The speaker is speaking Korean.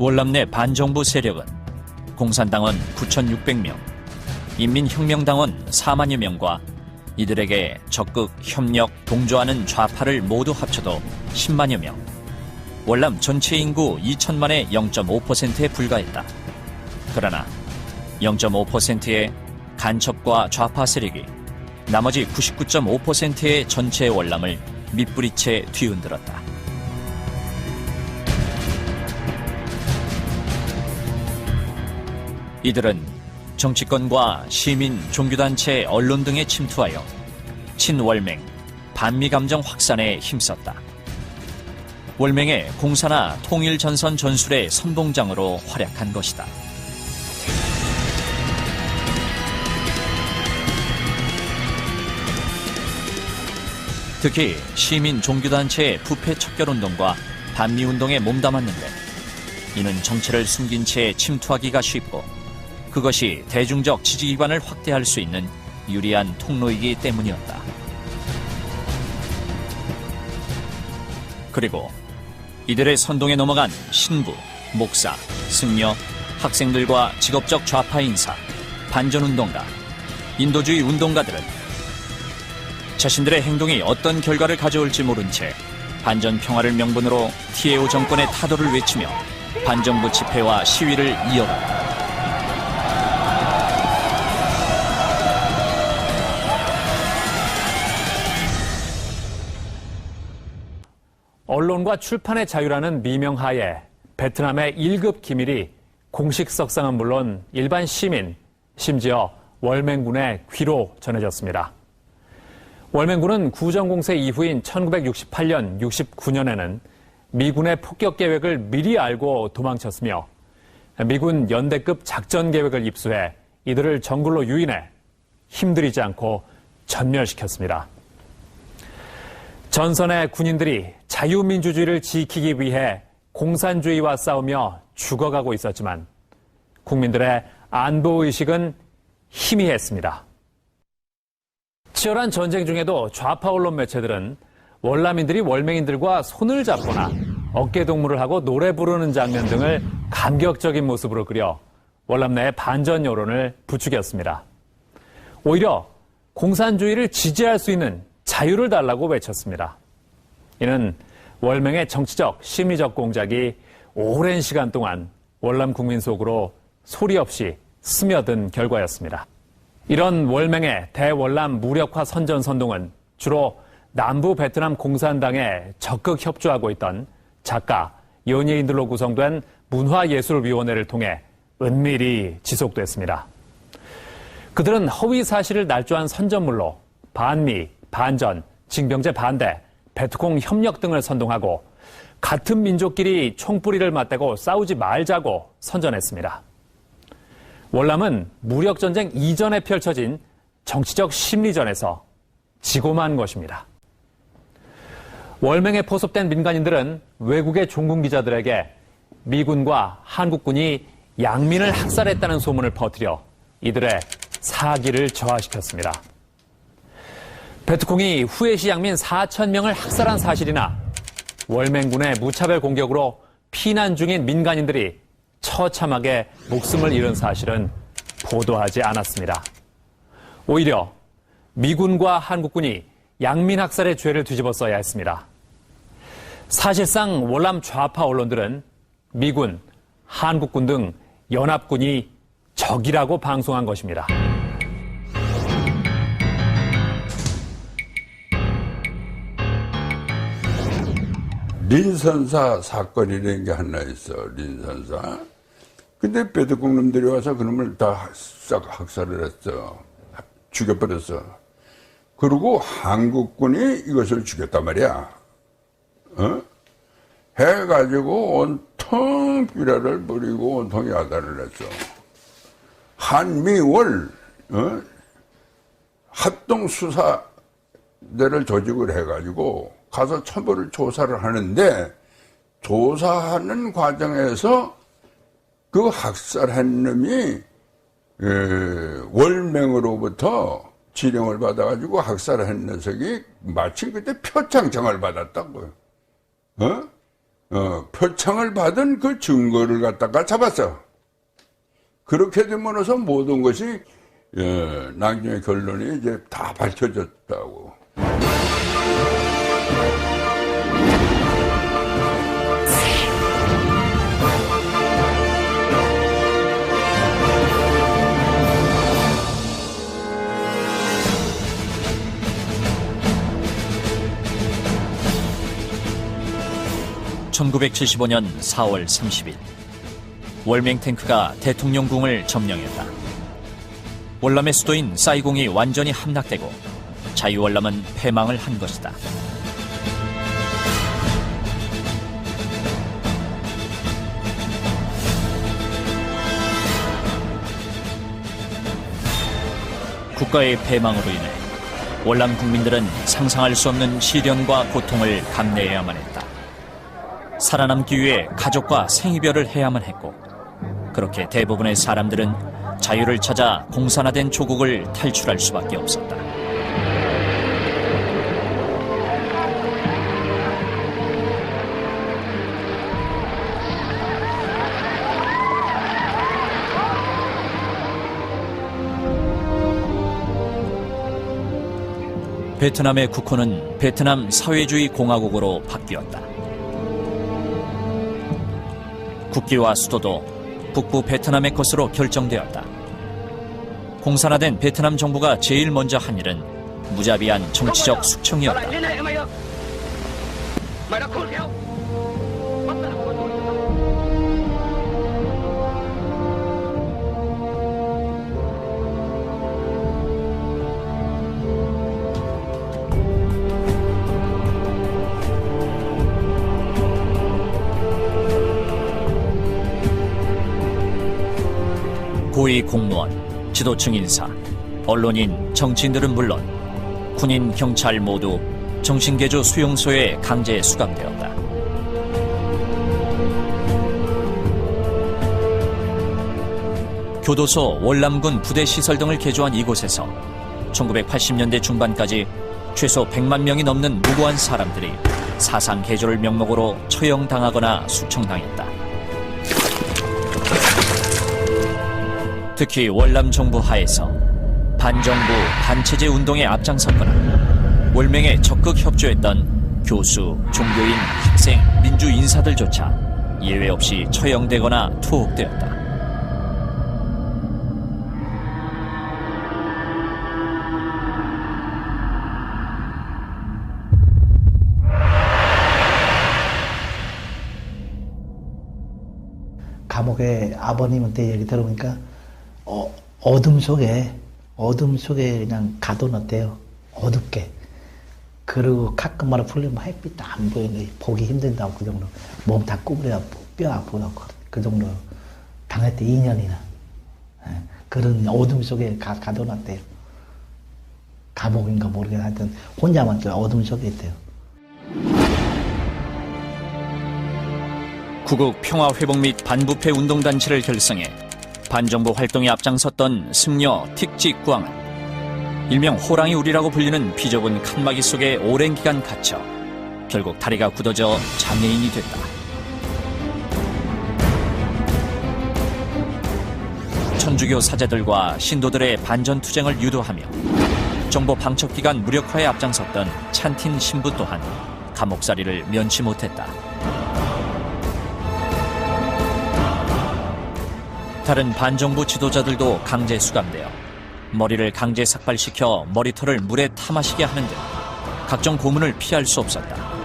월남 내 반정부 세력은 공산당원 9,600명, 인민혁명당원 4만여 명과 이들에게 적극 협력, 동조하는 좌파를 모두 합쳐도 10만여 명, 월남 전체 인구 2천만의 0.5%에 불과했다. 그러나 0.5%의 간첩과 좌파 세력이 나머지 99.5%의 전체 월남을 밑부리채 뒤흔들었다. 이들은 정치권과 시민, 종교단체, 언론 등에 침투하여 친월맹, 반미감정 확산에 힘썼다. 월맹의 공사나 통일전선 전술의 선봉장으로 활약한 것이다. 특히 시민 종교단체의 부패 척결운동과 반미운동에 몸담았는데 이는 정체를 숨긴 채 침투하기가 쉽고 그것이 대중적 지지 기반을 확대할 수 있는 유리한 통로이기 때문이었다. 그리고 이들의 선동에 넘어간 신부, 목사, 승려, 학생들과 직업적 좌파 인사, 반전운동가, 인도주의 운동가들은 자신들의 행동이 어떤 결과를 가져올지 모른 채 반전 평화를 명분으로 TAO 정권의 타도를 외치며 반정부 집회와 시위를 이어갔다. 언론과 출판의 자유라는 미명하에 베트남의 1급 기밀이 공식 석상은 물론 일반 시민, 심지어 월맹군의 귀로 전해졌습니다. 월맹군은 구정공세 이후인 1968년, 69년에는 미군의 폭격 계획을 미리 알고 도망쳤으며 미군 연대급 작전 계획을 입수해 이들을 정글로 유인해 힘들이지 않고 전멸시켰습니다. 전선의 군인들이 자유민주주의를 지키기 위해 공산주의와 싸우며 죽어가고 있었지만 국민들의 안보 의식은 희미했습니다. 치열한 전쟁 중에도 좌파 언론 매체들은 월남인들이 월맹인들과 손을 잡거나 어깨 동무를 하고 노래 부르는 장면 등을 감격적인 모습으로 그려 월남 내의 반전 여론을 부추겼습니다. 오히려 공산주의를 지지할 수 있는 자유를 달라고 외쳤습니다. 이는 월맹의 정치적, 심리적 공작이 오랜 시간 동안 월남 국민 속으로 소리 없이 스며든 결과였습니다. 이런 월맹의 대월남 무력화 선전 선동은 주로 남부 베트남 공산당에 적극 협조하고 있던 작가, 연예인들로 구성된 문화예술위원회를 통해 은밀히 지속됐습니다. 그들은 허위 사실을 날조한 선전물로 반미, 반전, 징병제 반대, 베트콩 협력 등을 선동하고 같은 민족끼리 총뿌리를 맞대고 싸우지 말자고 선전했습니다. 월남은 무력전쟁 이전에 펼쳐진 정치적 심리전에서 지고만 것입니다. 월맹에 포섭된 민간인들은 외국의 종군 기자들에게 미군과 한국군이 양민을 학살했다는 소문을 퍼뜨려 이들의 사기를 저하시켰습니다. 베트콩이 후에시 양민 4천 명을 학살한 사실이나 월맹군의 무차별 공격으로 피난 중인 민간인들이 처참하게 목숨을 잃은 사실은 보도하지 않았습니다. 오히려 미군과 한국군이 양민 학살의 죄를 뒤집어 써야 했습니다. 사실상 월남 좌파 언론들은 미군, 한국군 등 연합군이 적이라고 방송한 것입니다. 린선사 사건이라는 게 하나 있어, 린선사. 근데 베트콩 놈들이 와서 그놈을 다 싹 학살을 했어. 죽여버렸어. 그리고 한국군이 이것을 죽였단 말이야. 어? 해가지고 온통 비라를 부리고 온통 야단을 했어. 한미월, 어? 합동수사대를 조직을 해가지고 가서 처벌을 조사를 하는데 조사하는 과정에서 그 학살한 놈이 에, 월맹으로부터 지령을 받아가지고 학살한 녀석이 마침 그때 표창장을 받았다고요. 어? 어, 표창을 받은 그 증거를 갖다가 잡았어. 그렇게 되면서 모든 것이 예, 나중에 결론이 이제 다 밝혀졌다고. (1975년 4월 30일) 월맹 탱크가 대통령궁을 점령했다. 월남의 수도인 사이공이 완전히 함락되고 자유월남은 패망을 한 것이다. 국가의 패망으로 인해 월남 국민들은 상상할 수 없는 시련과 고통을 감내해야만 했다. 살아남기 위해 가족과 생이별을 해야만 했고 그렇게 대부분의 사람들은 자유를 찾아 공산화된 조국을 탈출할 수밖에 없었다. 베트남의 국호는 베트남 사회주의 공화국으로 바뀌었다. 국기와 수도도 북부 베트남의 것으로 결정되었다. 공산화된 베트남 정부가 제일 먼저 한 일은 무자비한 정치적 숙청이었다. 고위 공무원, 지도층 인사, 언론인, 정치인들은 물론 군인, 경찰 모두 정신개조 수용소에 강제 수감되었다. 교도소, 월남군 부대 시설 등을 개조한 이곳에서 1980년대 중반까지 최소 100만 명이 넘는 무고한 사람들이 사상 개조를 명목으로 처형당하거나 숙청당했다. 특히 월남 정부 하에서 반정부 반체제 운동에 앞장섰거나 월맹에 적극 협조했던 교수, 종교인, 학생, 민주 인사들조차 예외 없이 처형되거나 투옥되었다. 감옥에 아버님한테 얘기 들어보니까 어, 어둠 속에 어둠 속에 그냥 가둬놨대요. 어둡게. 그리고 가끔마다 풀리면 햇빛도 안 보이는 거예요. 보기 힘든다고 그 정도. 몸 다 구부려 뼈 아프다고 그 정도 당했대 2년이나. 예, 그런 어둠 속에 가, 가둬놨대요. 감옥인가 모르겠는데 하여튼 혼자만 저 어둠 속에 있대요. 구국 평화회복 및 반부패 운동단체를 결성해 반정부 활동에 앞장섰던 승려 틱직 구왕은 일명 호랑이 우리라고 불리는 비좁은 칸막이 속에 오랜 기간 갇혀 결국 다리가 굳어져 장애인이 됐다. 천주교 사제들과 신도들의 반전 투쟁을 유도하며 정보 방첩 기간 무력화에 앞장섰던 찬틴 신부 또한 감옥살이를 면치 못했다. 다른 반정부 지도자들도 강제 수감되어 머리를 강제 삭발시켜 머리털을 물에 타 마시게 하는 등 각종 고문을 피할 수 없었다.